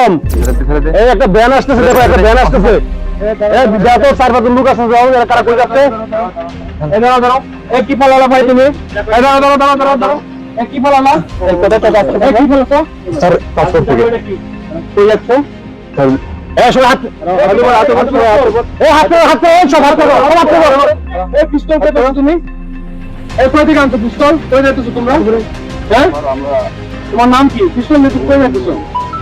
কম। এই একটা ব্যান আসতেছে দেখো একটা ব্যান আসতেছে। দেখো চার পাঁচজন লোক আছে যাও এরা কারা কই যাচ্ছে? এই দাঁড়াও দাঁড়াও এই কি ফলালা ভাই তুমি? এই দাঁড়াও দাঁড়াও দাঁড়াও দাঁড়াও দাঁড়াও। এই কি ফলালা? এই কোথায় টাকা আছে এই কি ফলাছো স্যার পাসপোর্ট থেকে। কই যাচ্ছে? এই সব হাত হাত এই হাত হাত সব হাত করো হাত পিস্তল কই তুমি। এই কই থেকে আনছো পিস্তল কই যাইতেছো তোমরা? হ্যাঁ? তোমার নাম কি? পিস্তল নিয়ে তুমি কই যাইতেছো?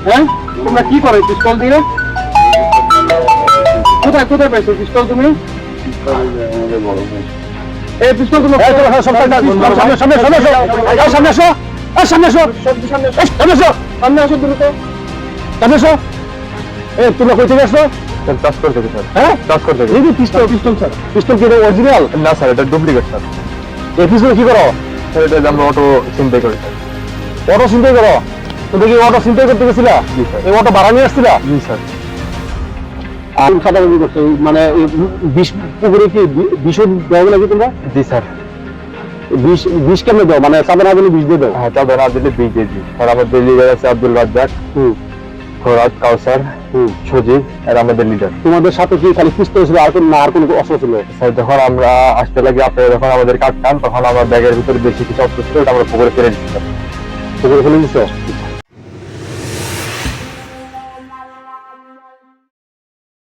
হ্যাঁ? তোমরা কি করো পিস্তল দিয়ে? কোথায় কোথায় পাইছো পিস্তল তুমি? এই পিস্তল তুমি সামনে সামনে সামনে আসো। এই সামনে আসো এই সামনে আসো। সামনে আসো। সামনে আসো দ্রুত। সামনে আসো। এ তোমরা কই থেকে আসছো? টাচ করে দেখি স্যার। হ্যাঁ? টাচ করে এই যে পিস্তল পিস্তল স্যার। পিস্তল কি অরিজিনাল না স্যার এটা ডুপ্লিকেট স্যার। এই পিস্তল কি করো? স্যার এটা আমরা অটো চিন্তাই করি অটো চিন্তাই করো? তুমি কি অটো চিন্তাই করতে গেছিলা? এই অটো ভাড়া নিয়ে আসছিলা? জি স্যার। আর সাদাবাজি করছ মানে বিষ পুকুরে কি বি- দেওয়া নাকি তোমরা? জি স্যার। বিষ বিষ কেমনে দাও মানে সাদা না দিলে বিষ দিয়ে দাও হ্যাঁ তবে না দিলে দুই। কেজি আর আমাদের লিডার আছে আব্দুল রাজ্জাক হুম। ফরাদ কাউসার সজীব আর আমাদের লিডার তোমাদের সাথে কি খালি পিস্তল ছিল আর কোন না আর কোন অস্ত্র ছিল? স্যার যখন আমরা আসতে লাগি আপনারা যখন আমাদের কাটতাম তখন আমার ব্যাগের ভিতরে বেশি কিছু অস্ত্র ছিল ওটা আমরা পুকুরে ফেলে দিচ্ছি পুকুরে ফেলে দিছো?